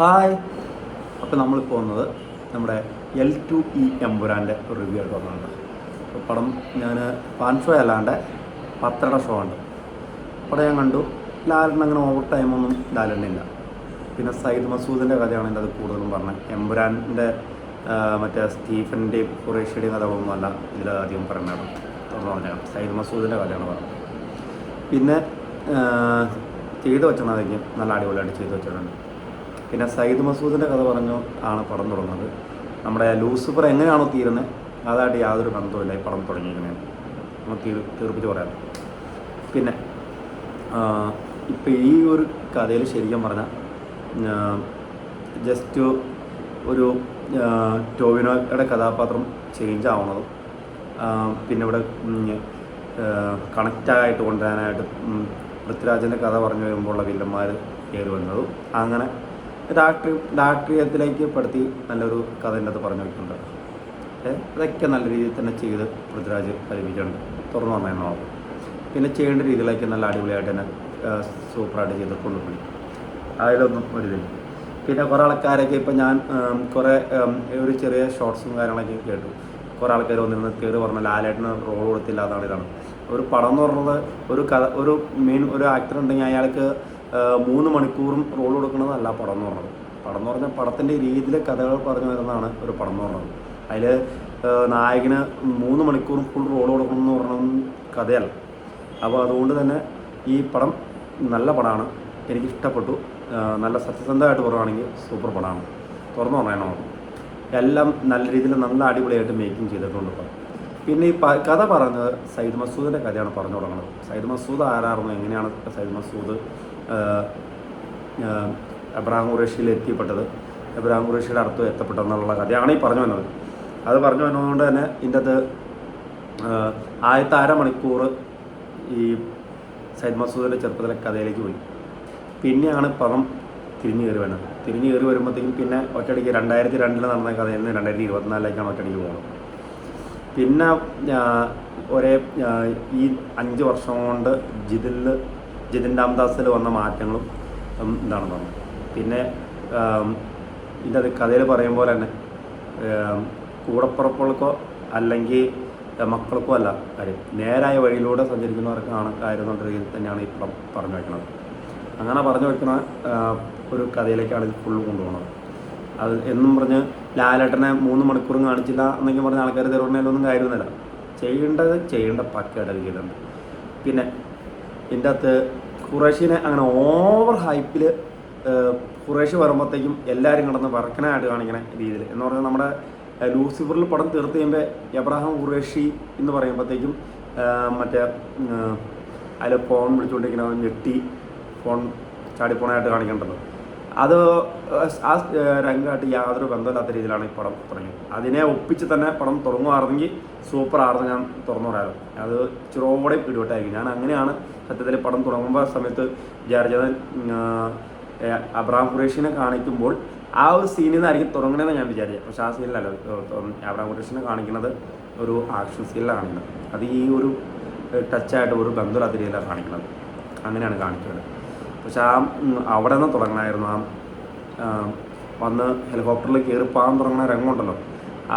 Hi. അപ്പോൾ നമ്മളിപ്പോൾ വന്നത് നമ്മുടെ എൽ ടു ഇ എമ്പുരാന്റെ റിവ്യൂ ആയിട്ട് വന്നിട്ടുണ്ട് അപ്പോൾ പടം ഞാൻ പാൻ ഷോ അല്ലാണ്ട് പത്തട ഷോ ഉണ്ട് പടം ഞാൻ കണ്ടു. ലാലിന് അങ്ങനെ ഓവർ ടൈമൊന്നും ലാലിനില്ല പിന്നെ സയ്യിദ് മസൂദിന്റെ കഥയാണ് എന്റെ അത് കൂടുതലും പറഞ്ഞത്. എമ്പുരാന്റെ മറ്റേ സ്റ്റീഫന്റെയും കുറേഷ്യയുടെയും കഥകളൊന്നും അല്ല ഇതിൽ അധികം പറയുന്നത്. തുറന്നു സയ്യിദ് മസൂദിന്റെ കഥയാണ് പറഞ്ഞത്. പിന്നെ ചെയ്തു വെച്ചിട്ടുണ്ടെങ്കിൽ നല്ല അടിപൊളിയായിട്ട് ചെയ്തു വെച്ചിട്ടുണ്ട് പിന്നെ സയ്യിദ് മസൂദിന്റെ കഥ പറഞ്ഞു ആണ് പടം തുടങ്ങുന്നത്. നമ്മുടെ ലൂസിഫർ എങ്ങനെയാണോ തീരുന്നത് അതായിട്ട് യാതൊരു ബന്ധവുമില്ല ഈ പടം തുടങ്ങിയിരിക്കുന്നത്. നമുക്ക് തീർ തീർപ്പിച്ച് പറയാം. പിന്നെ ഇപ്പം ഈ ഒരു കഥയിൽ ശരിക്കും പറഞ്ഞാൽ ജസ്റ്റ് ഒരു ടോവിനോയുടെ കഥാപാത്രം ചേഞ്ച് ആവണതും പിന്നെ ഇവിടെ കണക്റ്റായിട്ട് കൊണ്ടുവരാനായിട്ട് പൃഥ്വിരാജന്റെ കഥ പറഞ്ഞു വരുമ്പോഴുള്ള വില്ലന്മാർ കയറി വന്നതും. അങ്ങനെ രാഷ്ട്രീയ രാഷ്ട്രീയത്തിലേക്ക് പെടുത്തി നല്ലൊരു കഥ എന്റെ അത് പറഞ്ഞു വെച്ചിട്ടുണ്ട്. അതൊക്കെ നല്ല രീതിയിൽ തന്നെ ചെയ്ത് പൃഥ്വിരാജ് കഴിപ്പിച്ചിട്ടുണ്ട് തുറന്നു വന്നതെന്നോ പിന്നെ ചെയ്യേണ്ട രീതിയിലേക്ക് നല്ല അടിപൊളിയായിട്ട് തന്നെ സൂപ്പറായിട്ട് ചെയ്ത് കൊണ്ടുപോയി. അതിലൊന്നും ഒരിതില്ല പിന്നെ കുറേ ആൾക്കാരൊക്കെ ഇപ്പം ഞാൻ കുറേ ഒരു ചെറിയ ഷോർട്സും കാര്യങ്ങളൊക്കെ കേട്ടു. കുറേ ആൾക്കാർ വന്നിരുന്ന് കയറി പറഞ്ഞു ലാലേട്ടന് റോൾ കൊടുത്തില്ല അതാണ് ഇതാണ്. ഒരു പടം എന്ന് പറയുന്നത് ഒരു കഥ ഒരു മെയിൻ ഒരു ആക്ടർ ഉണ്ടെങ്കിൽ അയാൾക്ക് മൂന്ന് മണിക്കൂറും റോൾ കൊടുക്കുന്നതല്ല പടം എന്ന് പറഞ്ഞത്. പടം എന്ന് പറഞ്ഞാൽ പടത്തിന്റെ രീതിയിലെ കഥകൾ പറഞ്ഞു വരുന്നതാണ് ഒരു പടം എന്ന് പറഞ്ഞത്. അതിൽ നായകന് മൂന്ന് മണിക്കൂറും ഫുൾ റോൾ കൊടുക്കണം എന്ന് പറഞ്ഞ കഥയല്ല. അപ്പോൾ അതുകൊണ്ട് തന്നെ ഈ പടം നല്ല പടമാണ്. എനിക്ക് ഇഷ്ടപ്പെട്ടു നല്ല സത്യസന്ധമായിട്ട് പറയുകയാണെങ്കിൽ സൂപ്പർ പടമാണ്. തുറന്നു പറയണോ എല്ലാം നല്ല രീതിയിൽ നല്ല അടിപൊളിയായിട്ട് മേക്കിംഗ് ചെയ്തിട്ടുണ്ട് പടം. പിന്നെ ഈ കഥ പറഞ്ഞത് സയ്യിദ് മസൂദിന്റെ കഥയാണ് പറഞ്ഞു തുടങ്ങുന്നത്. സയ്യിദ് മസൂദ് ആരായിരുന്നു എങ്ങനെയാണ് സയ്യിദ് മസൂദ് എബ്രാഹിം ഖുറേഷിയിൽ എത്തിപ്പെട്ടത് അബ്രഹാം ഖുറേഷിയുടെ അടുത്ത് എത്തപ്പെട്ടെന്നുള്ള കഥയാണ് ഈ പറഞ്ഞു വന്നത്. അത് പറഞ്ഞു വന്നതുകൊണ്ട് തന്നെ ഇതിന്റെ അത് ആദ്യത്തെ അരമണിക്കൂർ ഈ സൈദ് മസൂദിന്റെ ചെറുപ്പത്തിലെ കഥയിലേക്ക് പോയി. പിന്നെയാണ് പണം തിരിഞ്ഞു കയറി വരുന്നത്. തിരിഞ്ഞു കയറി വരുമ്പോഴത്തേക്കും പിന്നെ ഒറ്റയടിക്ക് രണ്ടായിരത്തി രണ്ടിൽ നടന്ന കഥയിൽ നിന്ന് രണ്ടായിരത്തി ഇരുപത്തിനാലിലേക്കാണ് ഒറ്റയടിക്ക് പോകുന്നത്. പിന്നെ ഒരേ ഈ അഞ്ച് വർഷം കൊണ്ട് ജിതിൽ ജിതിൻ രാംദാസിൽ വന്ന മാറ്റങ്ങളും എന്താണെന്ന് പറഞ്ഞു പിന്നെ ഇതിന്റെ കഥയിൽ പറയും പോലെ തന്നെ കൂടപ്പുറപ്പുകൾക്കോ അല്ലെങ്കിൽ മക്കൾക്കോ അല്ല കാര്യം. നേരായ വഴിയിലൂടെ സഞ്ചരിക്കുന്നവർക്കാണ് കാര്യം എന്നുള്ള രീതിയിൽ തന്നെയാണ് ഈ പടം പറഞ്ഞു വയ്ക്കുന്നത് അങ്ങനെ പറഞ്ഞു വയ്ക്കുന്ന ഒരു കഥയിലേക്കാണ് ഇത് ഫുള്ള് കൊണ്ടുപോകുന്നത്. അത് എന്നും പറഞ്ഞ് ലാലേട്ടനെ മൂന്ന് മണിക്കൂറും കാണിച്ചില്ല എന്നൊക്കെ പറഞ്ഞ ആൾക്കാർ തെരുവണ്ണയിലൊന്നും കാര്യമൊന്നുമില്ല ചെയ്യേണ്ടത് ചെയ്യേണ്ട പക്കയുടെ രീതിയിലുണ്ട് പിന്നെ ഇതിന്റെ അകത്ത് ഖുറേഷിനെ അങ്ങനെ ഓവർ ഹൈപ്പിൽ ഖുറേഷ് വരുമ്പോഴത്തേക്കും എല്ലാവരും കിടന്ന് വർക്കനായിട്ട് കാണിക്കണ രീതിയിൽ എന്ന് പറഞ്ഞാൽ നമ്മുടെ ലൂസിഫറിൽ പടം തീർത്ത് കഴിയുമ്പോൾ എബ്രാഹാം ഖുറേഷി എന്ന് പറയുമ്പോഴത്തേക്കും മറ്റേ അതിൽ ഫോൺ വിളിച്ചുകൊണ്ടിരിക്കുന്ന ഞെട്ടി ഫോൺ ചാടിപ്പോണായിട്ട് കാണിക്കേണ്ടത് അത് ആ രംഗമായിട്ട് യാതൊരു ബന്ധമില്ലാത്ത രീതിയിലാണ് ഈ പടം തുടങ്ങിയത്. അതിനെ ഒപ്പിച്ച് തന്നെ പടം തുടങ്ങുമായിരുന്നെങ്കിൽ സൂപ്പർ ആയിരുന്നു ഞാൻ തുറന്നു പറയാറ് അത് ചിറോടെ പിടിപെട്ടായിരിക്കും ഞാൻ അങ്ങനെയാണ് സത്യത്തിൽ പടം തുടങ്ങുമ്പോൾ സമയത്ത് വിചാരിച്ചത് അബ്രാം ഖുറേഷിനെ കാണിക്കുമ്പോൾ ആ ഒരു സീനിൽ നിന്നായിരിക്കും തുടങ്ങണമെന്ന് ഞാൻ വിചാരിച്ചത്. പക്ഷെ ആ സീനിലല്ല അബ്രാം ഖുറേഷിനെ കാണിക്കുന്നത് ഒരു ആക്ഷൻ സീനിലാണ് കാണിക്കുന്നത് അത് ഈ ഒരു ടച്ചായിട്ട് ഒരു ബന്ധമില്ലാത്ത രീതിയിലാണ് കാണിക്കുന്നത്. അങ്ങനെയാണ് കാണിക്കുന്നത്. പക്ഷെ ആ അവിടെ നിന്ന് തുടങ്ങണമായിരുന്നു. ആ വന്ന് ഹെലികോപ്റ്ററിൽ കയറി പാൻ തുടങ്ങുന്ന രംഗമുണ്ടല്ലോ.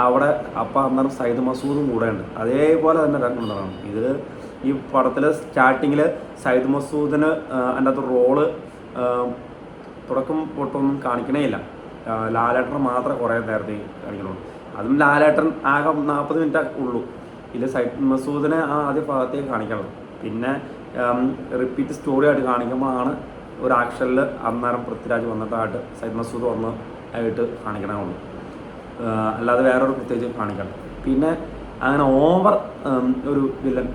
അവിടെ അപ്പം അന്നേരം സയ്യിദ് മസൂദും കൂടെ ഉണ്ട് അതേപോലെ തന്നെ രംഗം തുടങ്ങണം ഇത് ഈ പടത്തിൽ സ്റ്റാർട്ടിങ്ങിൽ സയ്യിദ് മസൂദിന് അതിന്റെ അകത്ത് റോൾ തുടക്കം പൊട്ടൊന്നും കാണിക്കണേ ഇല്ല ലാലേട്ടൻ മാത്രമേ കുറേ നേരത്തെ കാണിക്കണുള്ളൂ അതും ലാലേട്ടൻ ആകെ നാൽപ്പത് മിനിറ്റ് ഉള്ളൂ. ഇതിൽ സയ്യിദ് മസൂദിനെ ആ ആദ്യ ഭാഗത്തേക്ക് കാണിക്കണം പിന്നെ റിപ്പീറ്റ് സ്റ്റോറി ആയിട്ട് കാണിക്കുമ്പോഴാണ് ഒരു ആക്ഷനിൽ അന്നേരം പൃഥ്വിരാജ് വന്നിട്ടായിട്ട് സൈദ് മസൂദ് വന്ന് ആയിട്ട് കാണിക്കണമുള്ളൂ ആഹ് അല്ലാതെ വേറൊരു പ്രത്യേകിച്ച് കാണിക്കണം പിന്നെ അങ്ങനെ ഓവർ ഒരു വില്ലൻ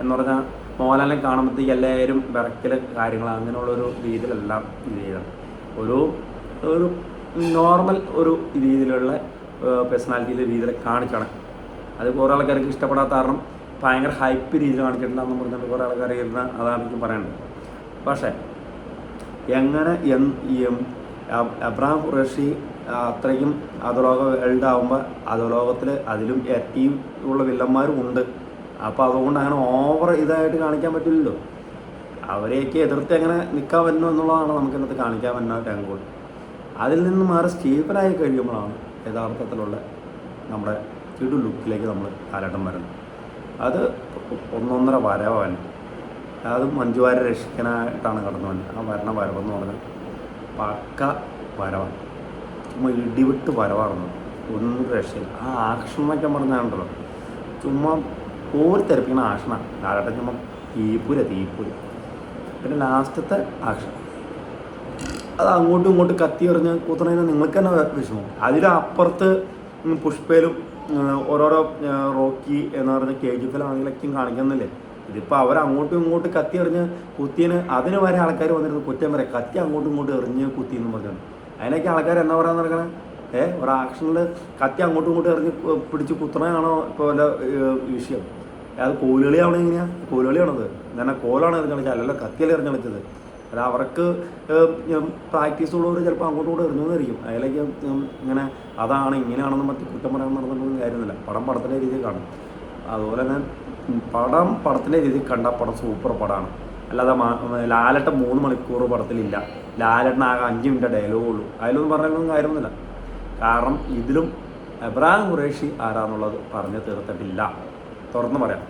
എന്ന് പറഞ്ഞാൽ മോഹൻലാലിനെ കാണുമ്പോഴത്തേക്ക് എല്ലാവരും വിറക്കൽ കാര്യങ്ങൾ അങ്ങനെയുള്ളൊരു രീതിയിലെല്ലാം ഇത് ചെയ്തത് ഒരു ഒരു നോർമൽ ഒരു രീതിയിലുള്ള പേഴ്സണാലിറ്റിയിലെ രീതിയിൽ കാണിക്കണം. അത് കുറേ ആൾക്കാർക്ക് ഇഷ്ടപ്പെടാത്ത കാരണം ഭയങ്കര ഹൈപ്പ് രീതിയിൽ കാണിച്ചിട്ടുണ്ടെന്ന് പറഞ്ഞിട്ട് കുറേ ആൾക്കാർ ഇരുന്ന് അതാണ് എനിക്ക് പറയേണ്ടത്. പക്ഷേ എങ്ങനെ എൻ- എം അബ്- അബ്രഹാം ഖുറേഷി അത്രയ്ക്കും അധോലോക വേൾഡ് ആകുമ്പോൾ അധോലോകത്തിൽ അതിലും ഏറ്റവും ഉള്ള വില്ലന്മാരും ഉണ്ട്. അപ്പോൾ അതുകൊണ്ട് അങ്ങനെ ഓവർ ഇതായിട്ട് കാണിക്കാൻ പറ്റില്ലല്ലോ. അവരെയൊക്കെ എതിർത്ത് എങ്ങനെ നിൽക്കാൻ പറ്റുന്നു എന്നുള്ളതാണ് നമുക്ക് ഇന്നത്തെ കാണിക്കാൻ പറ്റുന്ന രംഗോൾ അതിൽ നിന്ന് മാറി സ്റ്റീഫനായി കഴിയുമ്പോഴാണ് യഥാർത്ഥത്തിലുള്ള നമ്മുടെ കിടു ലുക്കിലേക്ക് നമ്മൾ കാലഘട്ടം വരുന്നത്. അത് ഒന്നൊന്നര വരവാണ് അത് മഞ്ജുവാരെ രക്ഷിക്കാനായിട്ടാണ് കടന്നു വന്നത് ആ വരണ വരവെന്ന് പറഞ്ഞാൽ പക്ക വരവാണ്. ചുമ്മാ ഇടിവിട്ട് വരവാണെന്ന്. ഒന്നും രക്ഷയില്ല. ആ ആക്ഷൻ എന്നൊക്കെ പറഞ്ഞാലുണ്ടല്ലോ. ചുമ്മാ ഓരി തെരപ്പിക്കണ ആക്ഷനാണ് കാലഘട്ടം ചുമ്മാ തീപ്പൂര തീപ്പൂര. പിന്നെ ലാസ്റ്റത്തെ ആക്ഷൻ അത് അങ്ങോട്ടും ഇങ്ങോട്ടും കത്തി എറിഞ്ഞ് കുത്തണതിന് നിങ്ങൾക്ക് തന്നെ വിഷമം. അതിലപ്പുറത്ത് പുഷ്പയിലും ഓരോരോ റോക്കി എന്ന് പറഞ്ഞ കെ ജി കാണിക്കുന്നില്ലേ? ഇതിപ്പോൾ അവർ അങ്ങോട്ടും ഇങ്ങോട്ടും കത്തി എറിഞ്ഞ് കുത്തിയതിന് അതിന് വരെ ആൾക്കാർ വന്നിരുന്നു. കുറ്റം വരെ. കത്തി അങ്ങോട്ടും ഇങ്ങോട്ടും എറിഞ്ഞ് കുത്തി എന്ന് പറഞ്ഞത് അതിനൊക്കെ ആൾക്കാർ എന്നാ പറയാൻ നടക്കണേ? ഏ ഒരു ആക്ഷനിൽ കത്തി അങ്ങോട്ടും ഇങ്ങോട്ടും എറിഞ്ഞ് പിടിച്ച് കുത്തണയാണോ ഇപ്പോൾ വല്ല വിഷയം? അത് കോലുകളിയാണോ എങ്ങനെയാണ് കോലുകളിയാണത്. എന്നാൽ കോലാണ് എറിഞ്ഞ് കളിച്ചത്. അല്ലല്ലോ കത്തിയല്ലേ എറിഞ്ഞ് കളിച്ചത്. അത് അവർക്ക് പ്രാക്ടീസ് ഉള്ളവർ ചിലപ്പോൾ അങ്ങോട്ടും ഇങ്ങോട്ടും എറിഞ്ഞുവെന്നായിരിക്കും അതിലേക്ക് ഇങ്ങനെ അതാണ് ഇങ്ങനെയാണെന്ന് മറ്റു കുറ്റം പറയാൻ നടന്നിട്ടൊന്നും കാര്യമൊന്നുമില്ല. പടം പടത്തിന്റെ രീതിയിൽ കാണും. അതുപോലെ തന്നെ പടം പടത്തിന്റെ രീതിയിൽ കണ്ട പടം സൂപ്പർ പടമാണ് അല്ലാതെ ലാലട്ട മൂന്ന് മണിക്കൂർ പടത്തിലില്ല. ലാലേട്ടൻ ആകെ അഞ്ച് മിനിറ്റ് ഡയലോഗ് ഉള്ളൂ. അതിലൊന്നും പറഞ്ഞൊന്നും കാര്യമൊന്നുമില്ല. കാരണം ഇതിലും എബ്രാഹിം ഖുറേഷി ആരാന്നുള്ളത് പറഞ്ഞു തീർത്തിട്ടില്ല. തുറന്ന് പറയാം.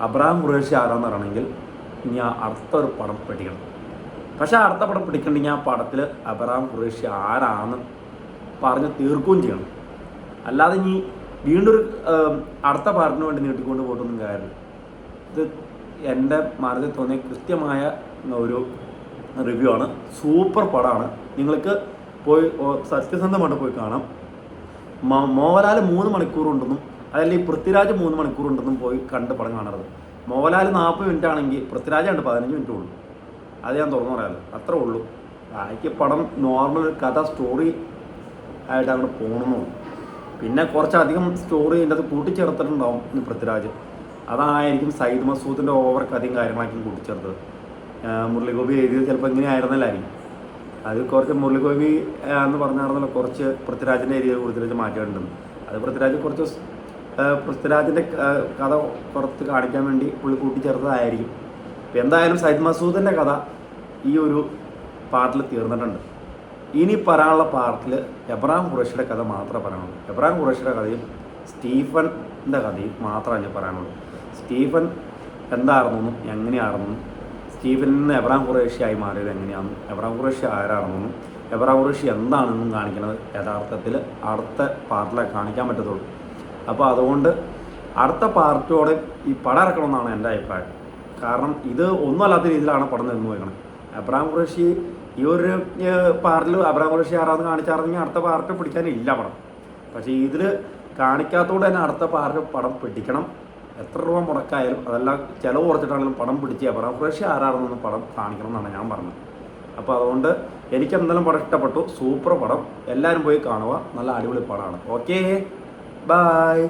അബ്രാഹിം ഖുറേഷി ആരാന്ന് പറയണമെങ്കിൽ ഇനി ആ അടുത്ത ഒരു പടം പിടിക്കണം. പക്ഷേ അടുത്ത പടം പിടിക്കണമെങ്കിൽ ആ പടത്തിൽ അബ്രാഹിം ഖുറേഷി ആരാന്ന് പറഞ്ഞ് തീർക്കുകയും ചെയ്യണം. അല്ലാതെ ഇനി വീണ്ടും അടുത്ത പാർട്ടിന് വേണ്ടി നീട്ടിക്കൊണ്ട് പോയിട്ടൊന്നും കാര്യമില്ല. ഇത് എന്റെ മനസ്സിൽ തോന്നിയ കൃത്യമായ ഒരു റിവ്യൂ ആണ് സൂപ്പർ പടമാണ് നിങ്ങൾക്ക് പോയി സത്യസന്ധമായിട്ട് പോയി കാണാം. മോഹൻലാൽ മൂന്ന് മണിക്കൂറുണ്ടെന്നും അതല്ലെങ്കിൽ പൃഥ്വിരാജ് മൂന്ന് മണിക്കൂറുണ്ടെന്നും പോയി കണ്ട് പടം കാണരുത്. മോഹൻലാൽ നാൽപ്പത് മിനിറ്റ് ആണെങ്കിൽ പൃഥ്വിരാജ് ഉണ്ട് പതിനഞ്ച് മിനിറ്റ് ഉള്ളൂ. അത് ഞാൻ തുറന്നു പറയാമല്ലോ അത്രേ ഉള്ളൂ. എനിക്ക് പടം നോർമൽ കഥ സ്റ്റോറി ആയിട്ട് അങ്ങോട്ട് പോകണമെന്നുള്ളൂ പിന്നെ കുറച്ചധികം സ്റ്റോറി ഇതിന്റെ അത് കൂട്ടിച്ചേർത്തിട്ടുണ്ടാവും പൃഥ്വിരാജ്. അതായിരിക്കും സയ്യിദ് മസൂദിന്റെ ഓവർ കഥയും കാര്യങ്ങളായിരിക്കും കൂട്ടിച്ചേർത്തത്. മുരളിഗോപി എഴുതിയത് ചിലപ്പോൾ ഇങ്ങനെ ആയിരുന്നല്ലായിരിക്കും അത് കുറച്ച് മുരളിഗോപി എന്ന് പറഞ്ഞായിരുന്നല്ലോ കുറച്ച് പൃഥ്വിരാജിന്റെ രീതിയിൽ പൃഥ്വിരാജ് മാറ്റിയിട്ടുണ്ടെന്ന് അത് പൃഥ്വിരാജ് കുറച്ച് പൃഥ്വിരാജിന്റെ കഥ പുറത്ത് കാണിക്കാൻ വേണ്ടി പുള്ളി കൂട്ടിച്ചേർത്തതായിരിക്കും. ഇപ്പം എന്തായാലും സയ്യിദ് മസൂദിന്റെ കഥ ഈ ഒരു പാർട്ടിൽ തീർന്നിട്ടുണ്ട്. ഇനി പറയാനുള്ള പാർട്ടിൽ എബ്രാം ഖുറേഷിയുടെ കഥ മാത്രമേ പറയാനുള്ളൂ. എബ്രാം ഖുറേഷിയുടെ കഥയും സ്റ്റീഫന്റെ കഥയും മാത്രമേ ഞാൻ പറയാനുള്ളൂ. സ്റ്റീഫൻ എന്താണെന്നും എങ്ങനെയാണെന്നും സ്റ്റീഫനിൽ നിന്ന് എബ്രാം ഖുറേഷിയായി മാറിയത് എങ്ങനെയാണെന്നും എബ്രാം ഖുറേഷി ആരാണെന്നും എബ്രാം ഖുറേഷി എന്താണെന്നും കാണിക്കുന്നത് യഥാർത്ഥത്തിൽ അടുത്ത പാർട്ടിലെ കാണിക്കാൻ പറ്റത്തുള്ളൂ. അപ്പോൾ അതുകൊണ്ട് അടുത്ത പാർട്ടിയോടെ ഈ പടം ഇറക്കണമെന്നാണ് എന്റെ അഭിപ്രായം. കാരണം ഇത് ഒന്നുമല്ലാത്ത രീതിയിലാണ് പടം നിന്ന് പോയിക്കണം. എബ്രാം ഖുറേഷി ഈ ഒരു പാർട്ടിൽ അബ്രാം ഖുറേഷി ആരാന്ന് കാണിച്ചാറുണ്ടെങ്കിൽ അടുത്ത പാർട്ടി പിടിക്കാനില്ല പടം. പക്ഷേ ഇതിൽ കാണിക്കാത്തതുകൊണ്ട് തന്നെ അടുത്ത പാർട്ടി പടം പിടിക്കണം. എത്ര രൂപ മുടക്കായാലും അതെല്ലാം ചിലവ് കുറച്ചിട്ടാണെങ്കിലും പണം പിടിച്ചേ പറയാം ഫ്രഷ് ആരാണെന്നൊന്നും പടം കാണിക്കണം എന്നാണ് ഞാൻ പറഞ്ഞത്. അപ്പോൾ അതുകൊണ്ട് എനിക്ക് എന്തായാലും പടം ഇഷ്ടപ്പെട്ടു. സൂപ്പർ പടം. എല്ലാവരും പോയി കാണുക. നല്ല അടിപൊളി പടമാണ്. Okay bye